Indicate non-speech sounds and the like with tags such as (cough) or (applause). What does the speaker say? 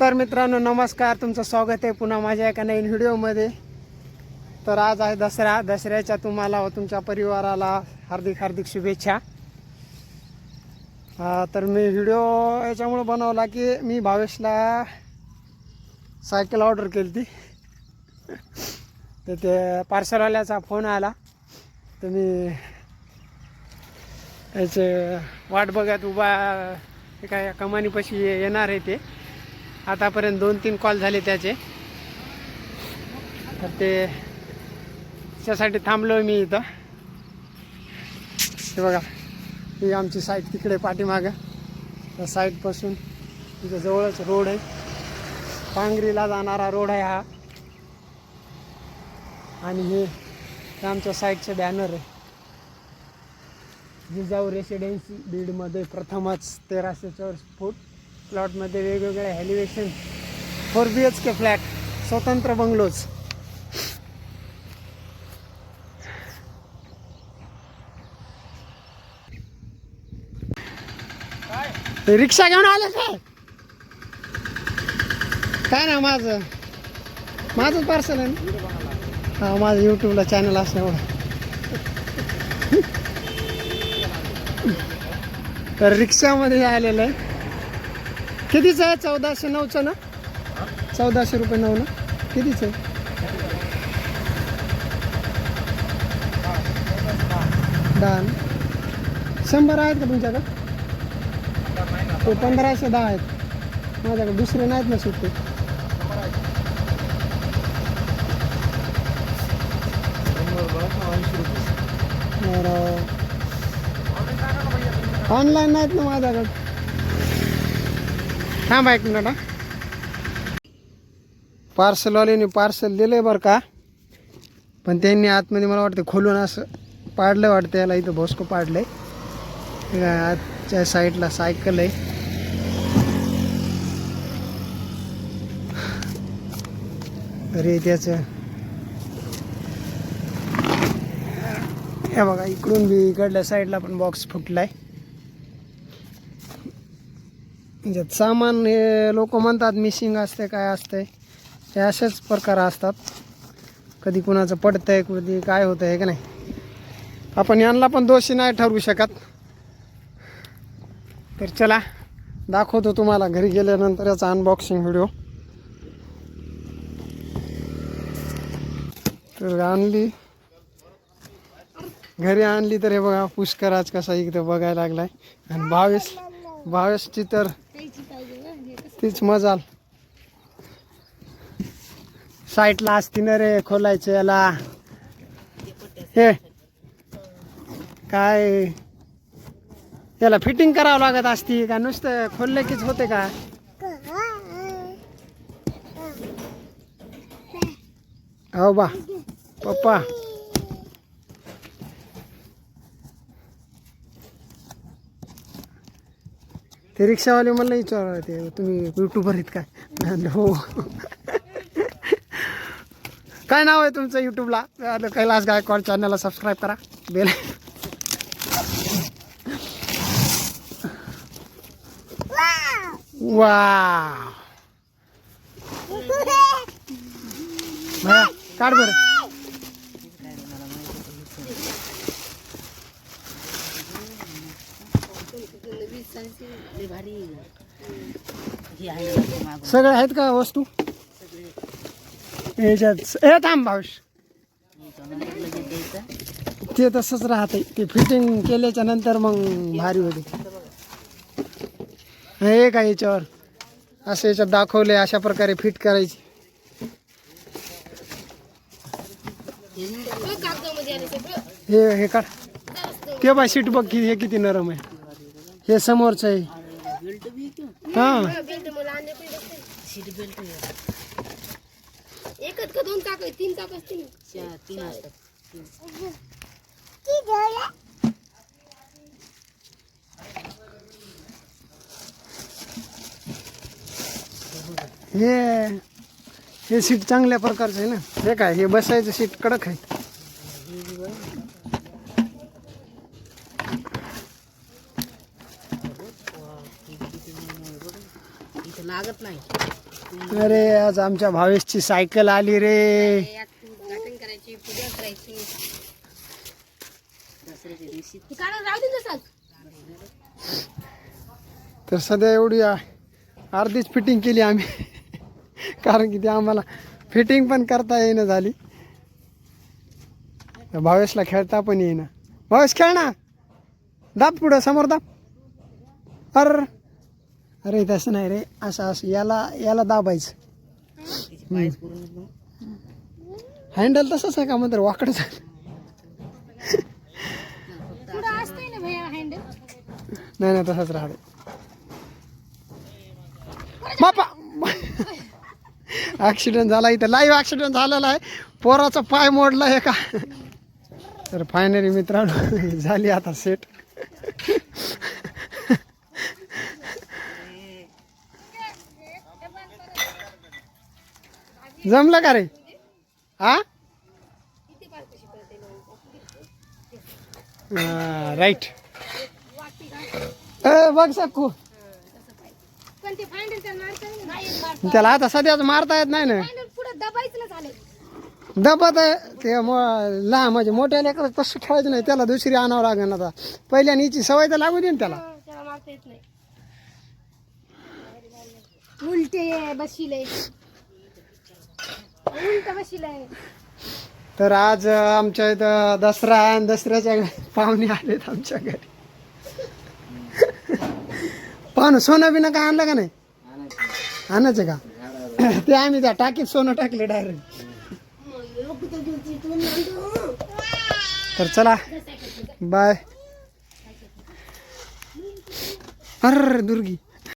तर मित्रांनो नमस्कार. तुमचं स्वागत आहे पुन्हा माझ्या एका नवीन व्हिडिओमध्ये. तर आज आहे दसरा. दसऱ्याच्या तुम्हाला व तुमच्या परिवाराला हार्दिक हार्दिक शुभेच्छा. तर मी व्हिडिओ याच्यामुळं बनवला की मी भावेशला सायकल ऑर्डर केली ती तर ते पार्सलवाल्याचा फोन आला. तर मी याचे वाट बघत उभा हे काय कमानीपाशी येणार आहे ते. आतापर्यंत दोन तीन कॉल झाले त्याचे. तर ते त्यासाठी थांबलो मी इथं. हे बघा ही आमची साईट तिकडे पाठीमागं. त्या साईटपासून तिथं जवळच रोड आहे. पांगरीला जाणारा रोड आहे हा. आणि हे आमच्या साईटचे बॅनर आहे. जिजाऊ रेसिडेन्सी बीडमध्ये प्रथमच तेराशे चौरस फूट प्लॉटमध्ये वेगवेगळ्या elevation four B H K flat स्वतंत्र बंगलोज रिक्षा घेऊन आले काय काय ना माझं? माझं पार्सल आहे ना? हा माझं यूट्यूबला चॅनल असल्यामुळं. तर रिक्षामध्ये आलेलं आहे. कितीचं आहे? चौदाशे नऊचं ना? चौदाशे रुपये नऊ ना? कितीचं आहे? दहा शंभर आहेत का तुमच्याकडं? ते पंधराशे दहा आहेत. माझ्याकडे दुसरे नाहीत ना सुट्टे. बरं. ऑनलाईन नाहीत ना माझ्याकडं? थांबा एक मिनिट पार्सलवाल्यांनी पार्सल दिलं आहे बरं का? पण त्यांनी आतमध्ये मला वाटतं खोलून असं पाडलं वाटतं याला इथं भोसको पाडलं आहे आजच्या साईडला सायकल आहे. अरे त्याचं. हे बघा इकडून बी इकडल्या साईडला पण बॉक्स फुटलाय. म्हणजे सामान हे लोक म्हणतात मिसिंग असते काय असते हे असेच प्रकार असतात. कधी कुणाचं पडतं आहे कधी काय होतं आहे का नाही? आपण यांना पण दोषी नाही ठरवू शकत. तर चला दाखवतो तुम्हाला घरी गेल्यानंतर याचा अनबॉक्सिंग व्हिडिओ तर आणली. घरी आणली तर हे बघा पुष्कर आज कसा इकडे बघायला लागलाय. आणि भावेश भावेशची तर तीच मजाल. साईटला असती ना रे खोलायचं याला. हे. काय? याला फिटिंग करावं लागत असती का? नुसतं खोलले कीच होते का? हो बा. पप्पा. ते रिक्षावाले मला विचार ते. तुम्ही युट्यूबर आहेत काय? हो. काय नाव आहे तुमचं युट्यूबला कैलास गायकवाड चॅनलला सबस्क्राईब करा. बेल वा (laughs) काढ बरं. सगळे आहेत का वस्तू? याच्यात हे थांब भाऊश. ते तसंच राहते ते फिटिंग केल्याच्यानंतर मग भारी होते. हे का याच्यावर. असं याच्यात दाखवले अशा प्रकारे फिट करायची. हे हे काढ. ते बा सीट बघ किती हे किती नरम आहे. हे समोरचं आहे. हा. एकच का दोन चाक तीन चाक असतील. तीन असतात हे हे सीट चांगल्या प्रकारचं आहे ना. हे काय हे बसायचं सीट कडक आहे. लागत नाही. अरे आज आमच्या भावेशची सायकल आली रे. करायची पूजा तर सध्या एवढी अर्धीच फिटिंग केली आम्ही. कारण की ती आम्हाला फिटिंग पण करता येईना झाली. भावेशला खेळता पण येईना. भावेश खेळ ना. दाब पुढं समोर दाब. अर अरे तसं नाही रे. असं असं. याला याला दाबायचं. हँडल तसंच आहे का म्हणतो वाकडं झालं. नाही नाही तसंच राहते बापा ॲक्सिडेंट झाला इथं. लाईव्ह ॲक्सिडेंट झालेला आहे. पोराचा पाय मोडला आहे का तर फायनली मित्रांनो (laughs) झाली आता सेट जमलं का रे? हा? राईट बघ सकू त्याला आता सध्याच मारता येत नाही ना. दबत आहे. ते लहान म्हणजे मोठ्या लेकरं तसं खेळायचं नाही. त्याला दुसरी आणावं लागेल आता. पहिल्या नीची सवय तर लागू दे ना त्याला. उलटे बसले उलट तर आज आमच्या इथं दसरा आहे आणि दसऱ्याच्या पाहुणे आलेत आमच्या घरी. पाहुणे सोनं बिनं काय आणलं का नाही? आणायचं का? ते आम्ही त्या टाकीत सोनं टाकले डायरेक्ट तर चला बाय अर दुर्गी.